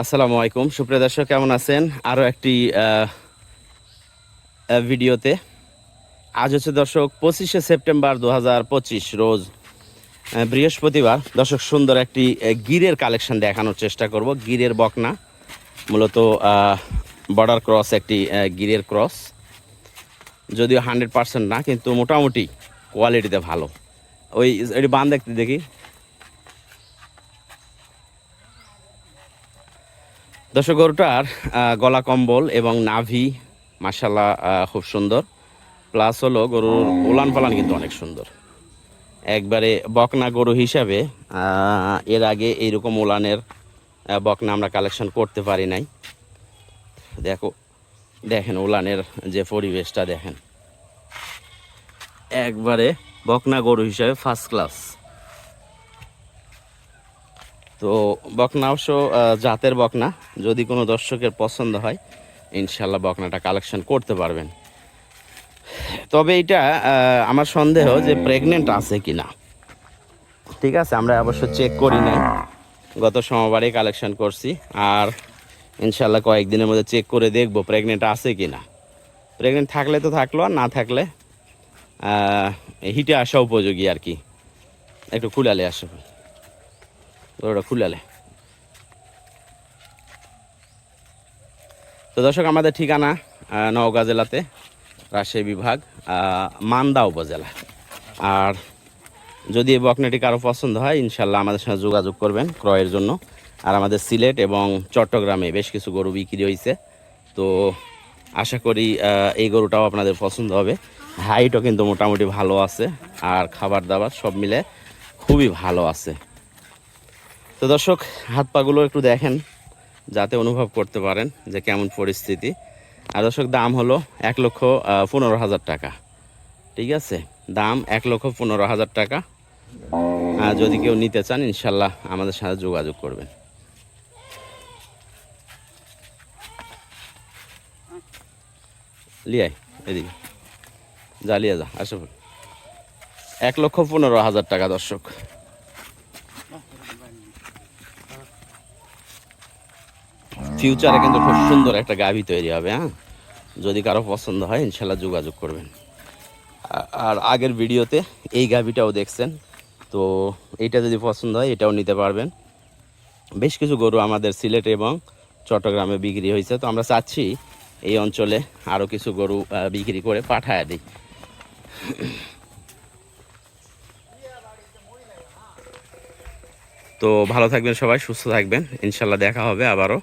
আসসালামু আলাইকুম। সুপ্রিয় দর্শক, কেমন আছেন? আরও একটি ভিডিওতে। আজ হচ্ছে দর্শক পঁচিশে সেপ্টেম্বর দু হাজার পঁচিশ রোজ বৃহস্পতিবার। দর্শক, সুন্দর একটি গিরের কালেকশন দেখানোর চেষ্টা করব। গিরের বকনা, মূলত বর্ডার ক্রস একটি গিরের ক্রস যদিও হান্ড্রেড পার্সেন্ট না, কিন্তু মোটামুটি কোয়ালিটিতে ভালো। ওই, এটি বান দেখতে দেখি। দর্শক গরুটার গলা কম্বল এবং নাভি মাসাল্লাহ খুব সুন্দর। প্লাস হলো গরুর উলান পালান কিন্তু অনেক সুন্দর। একবারে বকনা গরু হিসাবে এর আগে এইরকম উলানের বকনা আমরা কালেকশন করতে পারি নাই। দেখো, দেখেন উলানের যে পরিবেশটা দেখেন। একবারে বকনা গরু হিসাবে ফার্স্ট ক্লাস তো বকনা অবশ্য জাতের বকনা। যদি কোনো দর্শকের পছন্দ হয় ইনশাল্লাহ বকনাটা কালেকশন করতে পারবেন। তবে এটা আমার সন্দেহ যে প্রেগনেন্ট আছে কি না ঠিক আছে, আমরা অবশ্য চেক করি নাই। গত সোমবারে কালেকশন করছি, আর ইনশাল্লাহ কয়েকদিনের মধ্যে চেক করে দেখব প্রেগনেন্ট আছে কি না প্রেগনেন্ট থাকলে তো থাকল, আর না থাকলে হিটে আসা উপযোগী আর কি। একটু খুলালে আসো খুলালে তো দর্শক, আমাদের ঠিকানা নওগাঁ জেলাতে, রাজশাহী বিভাগ মান্দা উপজেলা। আর যদি এই বকনাটি কারও পছন্দ হয়, ইনশাল্লাহ আমাদের সঙ্গে যোগাযোগ করবেন ক্রয়ের জন্য। আর আমাদের সিলেট এবং চট্টগ্রামে বেশ কিছু গরু বিক্রি হয়েছে তো আশা করি এই গরুটাও আপনাদের পছন্দ হবে। হাইটও কিন্তু মোটামুটি ভালো আছে। আর খাবার দাবার সব মিলে খুবই ভালো আছে। তো দর্শক, হাত পাগুলো একটু দেখেন, যাতে অনুভব করতে পারেন যে কেমন পরিস্থিতি। আর দর্শক, দাম হলো এক লক্ষ পনেরো হাজার টাকা। ঠিক আছে? দাম এক লক্ষ পনেরো হাজার টাকা। আর যদি কেউ নিতে চান, ইনশাল্লাহ আমাদের সাথে যোগাযোগ করবেন। লিয়াই, এদিকে। যা, লিয়ে যা, আসো। এক লক্ষ পনেরো হাজার টাকা, দর্শক। ফিউচারে কিন্তু খুব সুন্দর একটা গাভি তৈরি হবে হ্যাঁ? যদি কারও পছন্দ হয়, ইনশাল্লাহ যোগাযোগ করবেন। আর আগের ভিডিওতে এই গাভিটাও দেখছেন, তো এটা যদি পছন্দ হয়, এটাও নিতে পারবেন। বেশ কিছু গরু আমাদের সিলেট এবং চট্টগ্রামে বিক্রি হয়েছে, তো আমরা চাচ্ছি এই অঞ্চলে আরও কিছু গরু বিক্রি করে পাঠায় দিই। তো ভালো থাকবেন সবাই, সুস্থ থাকবেন। ইনশাল্লাহ দেখা হবে আবারও।